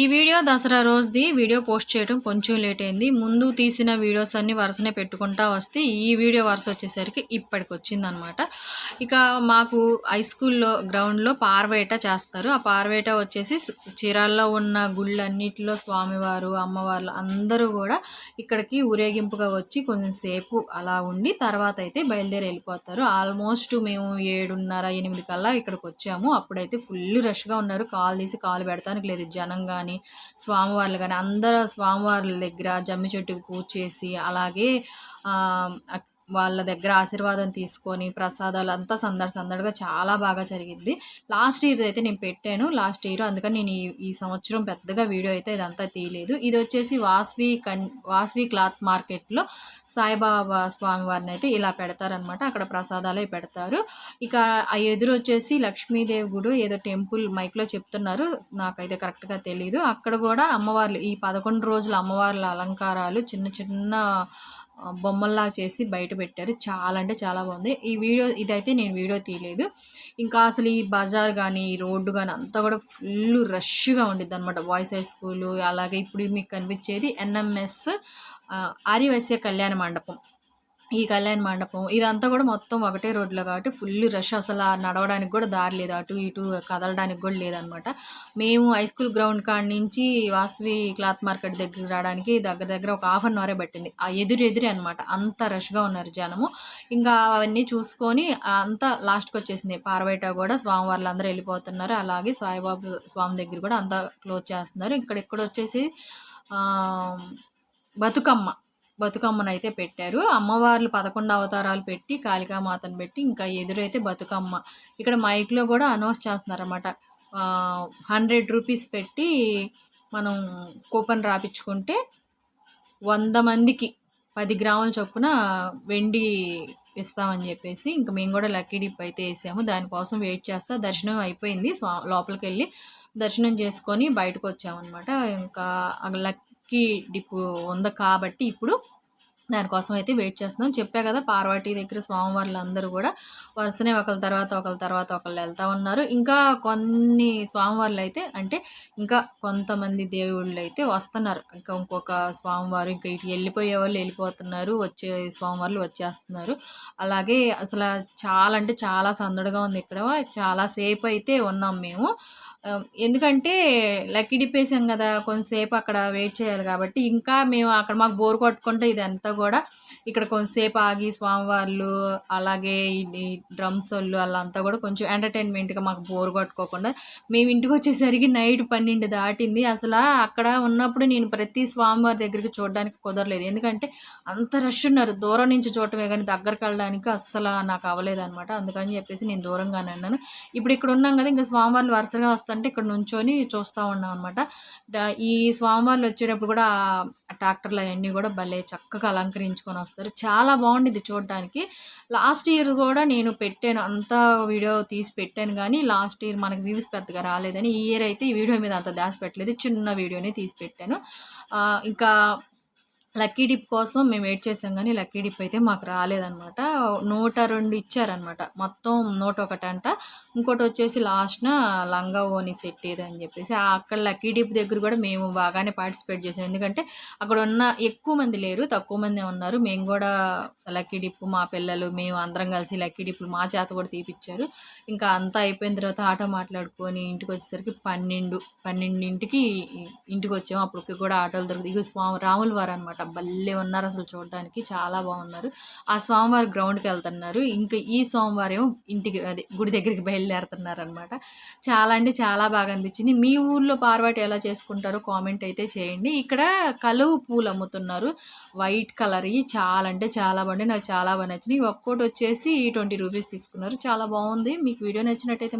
ఈ వీడియో దసరా రోజుది. Video post చేయడం కొంచెం లేట్ అయింది. ముందు తీసిన వీడియోస్ అన్నీ వరుసనే పెట్టుకుంటా వస్తే ఈ వీడియో వరుస వచ్చేసరికి ఇప్పటికి వచ్చిందనమాట ఇక మాకు హై స్కూల్లో గ్రౌండ్లో పార్వేట చేస్తారు. ఆ పార్వేట వచ్చేసి చీరాల్లో ఉన్న గుళ్ళన్నిటిలో స్వామివారు అమ్మవార్లు అందరూ కూడా ఇక్కడికి ఊరేగింపుగా వచ్చి కొంచెం సేపు అలా ఉండి తర్వాత అయితే బయలుదేరి వెళ్ళిపోతారు. ఆల్మోస్ట్ మేము ఏడున్నర ఎనిమిది కల్లా ఇక్కడికి వచ్చాము. అప్పుడైతే ఫుల్ రష్గా ఉన్నారు. కాలు తీసి కాలు పెడతానికి లేదు. జనం కానీ స్వామివార్లు కానీ అందరూ స్వామివార్ల దగ్గర జమ్మి చెట్టుకు పూజ చేసి అలాగే వాళ్ళ దగ్గర ఆశీర్వాదం తీసుకొని ప్రసాదాలు అంతా సందడి సందడిగా చాలా బాగా జరిగింది లాస్ట్ ఇయర్ అయితే నేను పెట్టాను. లాస్ట్ ఇయర్ అందుకని నేను ఈ సంవత్సరం పెద్దగా వీడియో అయితే ఇదంతా తీయలేదు. ఇది వచ్చేసి వాస్వి కన్ వాస్వి క్లాత్ మార్కెట్లో సాయిబాబా స్వామివారిని అయితే ఇలా పెడతారనమాట అక్కడ ప్రసాదాలే పెడతారు. ఇక ఆ ఎదురు వచ్చేసి లక్ష్మీదేవి ఏదో టెంపుల్ మైక్లో చెప్తున్నారు. నాకైతే కరెక్ట్గా తెలియదు అక్కడ కూడా అమ్మవార్లు ఈ పదకొండు రోజుల అమ్మవార్ల అలంకారాలు చిన్న చిన్న బొమ్మల్లా చేసి బయట పెట్టారు. చాలా అంటే చాలా బాగుంది. ఈ వీడియో ఇదైతే నేను వీడియో తీయలేదు. ఇంకా అసలు ఈ బజార్ కానీ ఈ రోడ్డు కానీ అంతా కూడా ఫుల్ రష్గా ఉండిద్ది అనమాట బాయ్స్ హై స్కూలు అలాగే ఇప్పుడు మీకు కనిపించేది ఎన్ఎంఎస్ ఆర్యవైశ్య కళ్యాణ మండపం. ఈ కళ్యాణ మండపం ఇదంతా కూడా మొత్తం ఒకటే రోడ్లో కాబట్టి ఫుల్ రష్ అసలు నడవడానికి కూడా దారి లేదు. అటు ఇటు కదలడానికి కూడా లేదనమాట. మేము హై స్కూల్ గ్రౌండ్ కాడ నుంచి వాసవి క్లాత్ మార్కెట్ దగ్గర రావడానికి దగ్గర దగ్గర ఒక హాఫ్ అన్ అవరే పట్టింది. ఆ ఎదురు ఎదురే అనమాట. అంత రష్గా ఉన్నారు జనము. ఇంకా అవన్నీ చూసుకొని అంతా లాస్ట్కి వచ్చేసింది. పార్వైట కూడా స్వామివార్లు అందరూ వెళ్ళిపోతున్నారు. అలాగే సాయిబాబు స్వామి దగ్గర కూడా అంతా క్లోజ్ చేస్తున్నారు. ఇక్కడ ఇక్కడ వచ్చేసి బతుకమ్మ. బతుకమ్మనైతే పెట్టారు. అమ్మవార్లు పదకొండు అవతారాలు పెట్టి కాళికామాతను పెట్టి ఇంకా ఎదురైతే బతుకమ్మ. ఇక్కడ మైక్లో కూడా అనౌన్స్ చేస్తున్నారన్నమాట. హండ్రెడ్ రూపీస్ పెట్టి మనం కూపన్ రాపించుకుంటే వంద మందికి పది గ్రాముల చొప్పున వెండి ఇస్తామని చెప్పేసి ఇంక మేము కూడా లక్కీ డిప్ అయితే వేసాము. దానికోసం వెయిట్ చేస్తా. దర్శనం అయిపోయింది. లోపలికి వెళ్ళి దర్శనం చేసుకొని బయటకు వచ్చామన్నమాట ఇంకా లక్ కి డిపు ఉంది కాబట్టి ఇప్పుడు దానికోసం అయితే వెయిట్ చేస్తున్నాం. చెప్పా కదా పార్వతి దగ్గర స్వామివార్లు అందరూ కూడా వరుసనే ఒకరి తర్వాత ఒకరి తర్వాత ఒకళ్ళు వెళ్తూ ఉన్నారు. ఇంకా కొన్ని స్వామివార్లు అయితే అంటే ఇంకా కొంతమంది దేవుళ్ళు అయితే వస్తున్నారు. ఇంకా ఇంకొక స్వామివారు ఇంకా ఇటు వెళ్ళిపోయే వాళ్ళు వెళ్ళిపోతున్నారు వచ్చే స్వామివార్లు వచ్చేస్తున్నారు. అలాగే అసలు చాలా అంటే చాలా సందడిగా ఉంది ఇక్కడ. చాలాసేపు అయితే ఉన్నాం మేము. ఎందుకంటే లక్కీ కదా కొంతసేపు అక్కడ వెయిట్ చేయాలి కాబట్టి. ఇంకా మేము అక్కడ మాకు బోర్ కొట్టుకుంటే ఇదంతా కూడా ఇక్కడ కొంతసేపు ఆగి స్వామివార్లు అలాగే ఈ డ్రమ్స్ వాళ్ళు వాళ్ళంతా కూడా కొంచెం ఎంటర్టైన్మెంట్గా మాకు బోర్ కొట్టుకోకుండా మేము ఇంటికి వచ్చేసరికి నైట్ పన్నెండు దాటింది. అసలు అక్కడ ఉన్నప్పుడు నేను ప్రతి స్వామివారి దగ్గరికి చూడడానికి కుదరలేదు. ఎందుకంటే అంత రష్ ఉన్నారు. దూరం నుంచి చూడటమే కానీ దగ్గరకు వెళ్ళడానికి అస్సలు నాకు అవ్వలేదన్నమాట అందుకని చెప్పేసి నేను దూరంగానే అన్నాను ఇప్పుడు ఇక్కడ ఉన్నాం కదా ఇంకా స్వామివార్లు వరుసగా వస్తుంటే ఇక్కడ నుంచొని చూస్తూ ఉన్నాం అనమాట ఈ స్వామివార్లు వచ్చేటప్పుడు కూడా ట్రాక్టర్లు అవన్నీ కూడా భలే చక్కగా అలంకరించుకొని చేస్తారు. చాలా బాగుండింది చూడడానికి. లాస్ట్ ఇయర్ కూడా నేను పెట్టాను. అంతా వీడియో తీసి పెట్టాను కానీ లాస్ట్ ఇయర్ మనకు వ్యూస్ పెద్దగా రాలేదని ఈ ఇయర్ అయితే ఈ వీడియో మీద అంత దాసి పెట్టలేదు. చిన్న వీడియోనే తీసి పెట్టాను. ఇంకా లక్కీ డిప్ కోసం మేము వెయిట్ చేసాం కానీ లక్కీ డిప్ అయితే మాకు రాలేదనమాట నూట రెండు ఇచ్చారనమాట మొత్తం నూట ఒకటి అంట. ఇంకోటి వచ్చేసి లాస్ట్న లంగా ఓని సెట్ అని చెప్పేసి అక్కడ లక్కీ డిప్ దగ్గర కూడా మేము బాగానే పార్టిసిపేట్ చేసాం. ఎందుకంటే అక్కడ ఉన్న ఎక్కువ మంది లేరు తక్కువ మంది ఉన్నారు. మేము కూడా లక్కీ డిప్ మా పిల్లలు మేము అందరం కలిసి లక్కీ డిప్పులు మా చేత కూడా తీపిచ్చారు. ఇంకా అంతా అయిపోయిన తర్వాత ఆటో మాట్లాడుకొని ఇంటికి వచ్చేసరికి పన్నెండు పన్నెండింటికి ఇంటికి వచ్చాము అప్పటికి కూడా ఆటోలు దొరుకుతాయి ఇక స్వామి రాముల వారు అనమాట భలే ఉన్నారు అసలు చూడడానికి చాలా బాగున్నారు. ఆ స్వామివారి గ్రౌండ్కి వెళ్తున్నారు. ఇంకా ఈ సోమవారం ఇంటికి అదే గుడి దగ్గరికి బయలుదేరుతున్నారు అనమాట చాలా అంటే చాలా బాగా అనిపించింది. మీ ఊర్లో పార్వాటి ఎలా చేసుకుంటారో కామెంట్ అయితే చేయండి. ఇక్కడ కలువు పూలు అమ్ముతున్నారు. వైట్ కలర్ చాలా అంటే చాలా బాగుంది నాకు చాలా బాగా నచ్చినాయి. ఒక్కోటి వచ్చేసి ట్వంటీ రూపీస్ తీసుకున్నారు. చాలా బాగుంది. మీకు వీడియో నచ్చినట్టయితే